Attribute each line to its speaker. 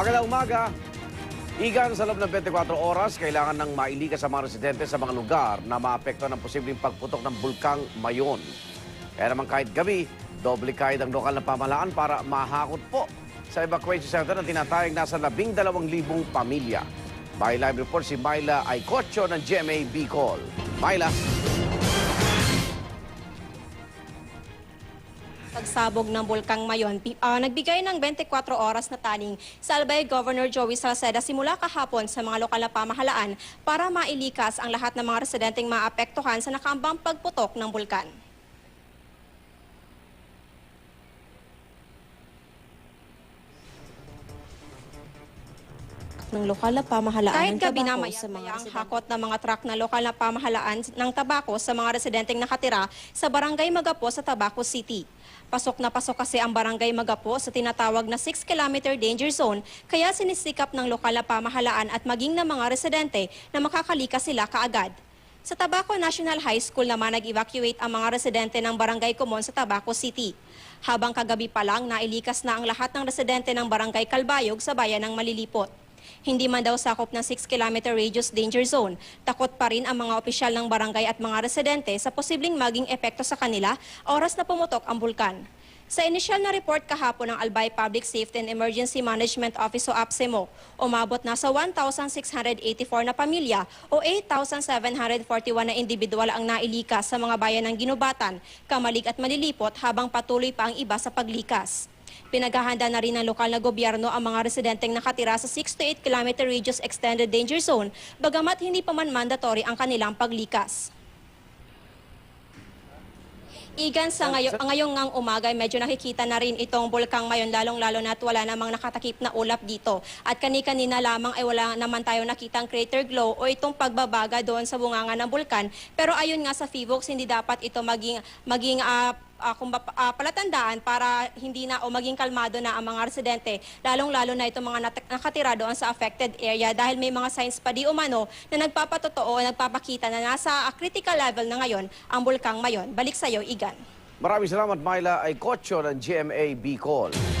Speaker 1: Magandang umaga. Igan sa loob ng 24 oras, kailangan ng mailikas sa mga residente sa mga lugar na maapektuhan ng posibleng pagputok ng bulkang Mayon. Kaya naman kahit gabi, doble kahit ang lokal na pamahalaan para mahakot po sa evacuation center na tinatayang nasa 12,000 pamilya. May live report si Myla Aycocho ng GMA Bicol. Myla.
Speaker 2: Pagsabog ng Bulkang Mayon, ah, nagbigay ng 24 oras na taning sa Albay Governor Joey Salceda simula kahapon sa mga lokal na pamahalaan para mailikas ang lahat ng mga residenteng maapektuhan sa nakambang pagputok ng bulkan. Ng lokal na pamahalaan
Speaker 3: ng
Speaker 2: Kahit gabi na
Speaker 3: tabako sa mga
Speaker 2: ang
Speaker 3: residente.
Speaker 2: hakot ng mga truck na lokal na pamahalaan ng tabako sa mga residenteng nakatira sa Barangay Magapo sa Tabaco City. Pasok na pasok kasi ang Barangay Magapo sa tinatawag na 6-kilometer danger zone kaya sinisikap ng lokal na pamahalaan at maging ng mga residente na makakalikas sila kaagad. Sa Tabaco National High School naman nag-evacuate ang mga residente ng Barangay Kumon sa Tabaco City. Habang kagabi pa lang, nailikas na ang lahat ng residente ng Barangay Kalbayog sa bayan ng Malilipot. Hindi man daw sakop ng 6-kilometer radius danger zone, takot pa rin ang mga opisyal ng barangay at mga residente sa posibleng maging epekto sa kanila oras na pumutok ang bulkan. Sa inisyal na report kahapon ng Albay Public Safety and Emergency Management Office o APSEMO, umabot na sa 1,684 na pamilya o 8,741 na individual ang nailikas sa mga bayan ng Ginubatan, Kamalig at Malilipot habang patuloy pa ang iba sa paglikas. Pinaghahanda na rin ng lokal na gobyerno ang mga residenteng nakatira sa 6 to 8 kilometer radius extended danger zone, bagamat hindi pa man mandatory ang kanilang paglikas. Igan sa ngayon, ngayong ngang umaga, medyo nakikita na rin itong bulkang mayon, lalong-lalo na at wala namang nakatakip na ulap dito. At kani-kanina lamang ay wala naman tayo nakitang crater glow o itong pagbabaga doon sa bunganga ng bulkan. Pero ayon nga sa FIVOX, hindi dapat ito maging, maging ah, ah, kumba- ah, palatandaan para hindi na o maging kalmado na ang mga residente, lalong-lalo na itong mga nakatira doon sa affected area dahil may mga signs pa di umano na nagpapatotoo o nagpapakita na nasa ah, critical level na ngayon ang bulkang mayon. Balik sa iyo, Igan.
Speaker 1: Maraming salamat, Myla Aycocho ng GMA Bicol.